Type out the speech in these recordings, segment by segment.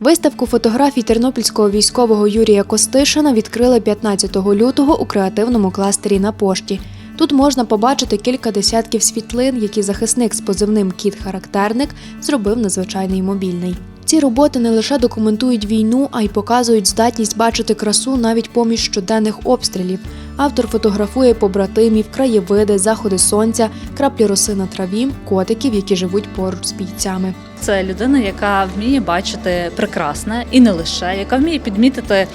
Виставку фотографій тернопільського військового Юрія Костишина відкрили 15 лютого у креативному кластері на пошті. Тут можна побачити кілька десятків світлин, які захисник з позивним Кіт-характерник зробив надзвичайний мобільний. Ці роботи не лише документують війну, а й показують здатність бачити красу навіть поміж щоденних обстрілів. Автор фотографує побратимів, краєвиди, заходи сонця, краплі роси на траві, котиків, які живуть поруч з бійцями. Це людина, яка вміє бачити прекрасне і не лише, яка вміє підмітити е,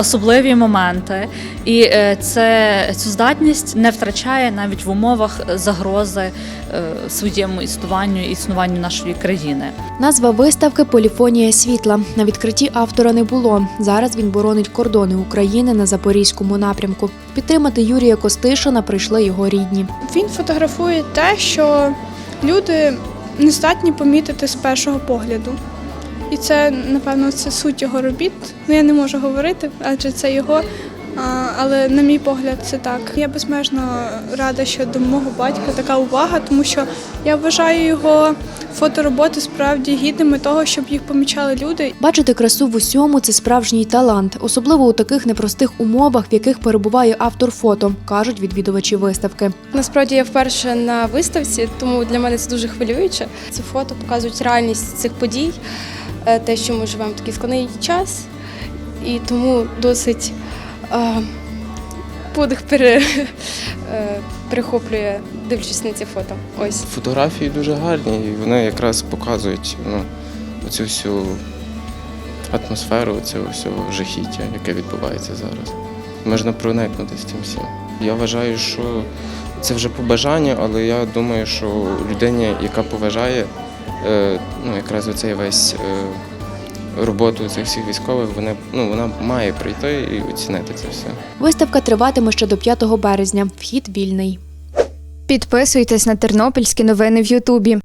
особливі моменти, і е, це цю здатність не втрачає навіть в умовах загрози е, своєму існуванню і існуванню нашої країни. Назва виставки Поліфонія світла. На відкритті автора не було. Зараз він боронить кордони України на запорізькому напрямку. Підтримати Юрія Костишина прийшли його рідні. Він фотографує те, що люди не здатні помітити з першого погляду. І це, напевно, це суть його робіт. Ну, я не можу говорити, адже це його. Але на мій погляд, це так. Я безмежно рада, що до мого батька така увага, тому що я вважаю його фотороботи справді гідними того, щоб їх помічали люди. Бачити красу в усьому це справжній талант, особливо у таких непростих умовах, в яких перебуває автор фото, кажуть відвідувачі виставки. Насправді я вперше на виставці, тому для мене це дуже хвилююче. Ці фото показують реальність цих подій, е, те, що ми живемо в такий складний час, і тому досить е, подих пере, е, перехоплює, дивлячись на ці фото. Ось. Фотографії дуже гарні, і вони якраз показують ну, оцю всю атмосферу, цього всього жахіття, яке відбувається зараз. Можна проникнути з цим всім. Я вважаю, що це вже побажання, але я думаю, що людині, яка поважає е, ну, якраз оцей весь е, роботу цих всіх військових, вона, ну, вона має прийти і оцінити це все. Виставка триватиме ще до 5 березня. Вхід вільний. Підписуйтесь на тернопільські новини в Ютубі.